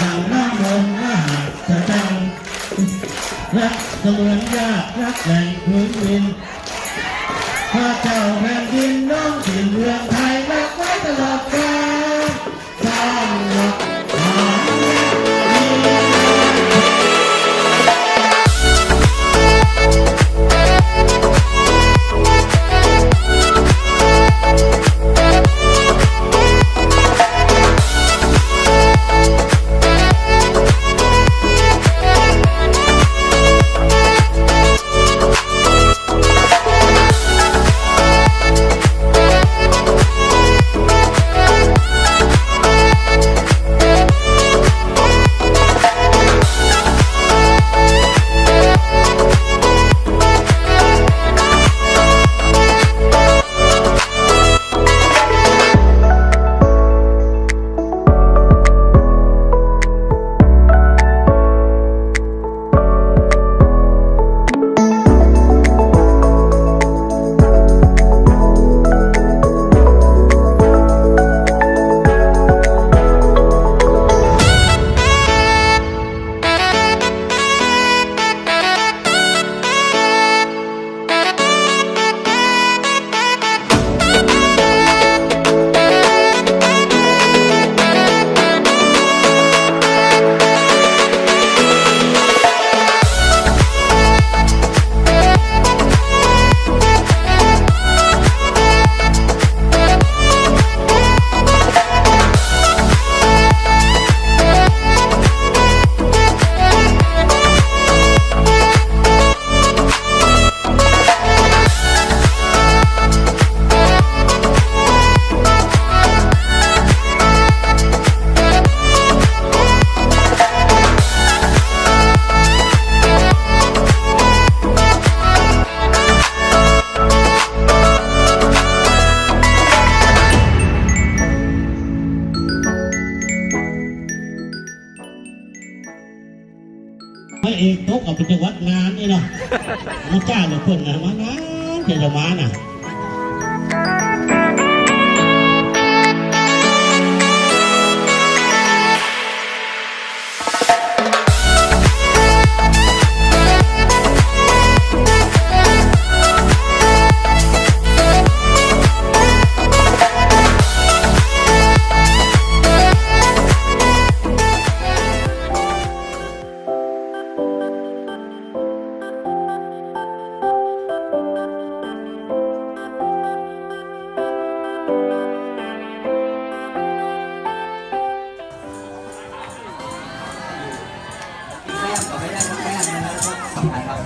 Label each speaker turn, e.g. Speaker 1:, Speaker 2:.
Speaker 1: ดาวล่ามนว่าหากจะดัรักเสมือนญาติรักแห่งพื้นดินพระเจ้าแผ่นดิน เอกตกกับเป็นจังหวัดงานนี่เนาะมาจ้าเลยเพิ่นนะมางานเดี๋ยวจะมาน่ะ สำคัญครับ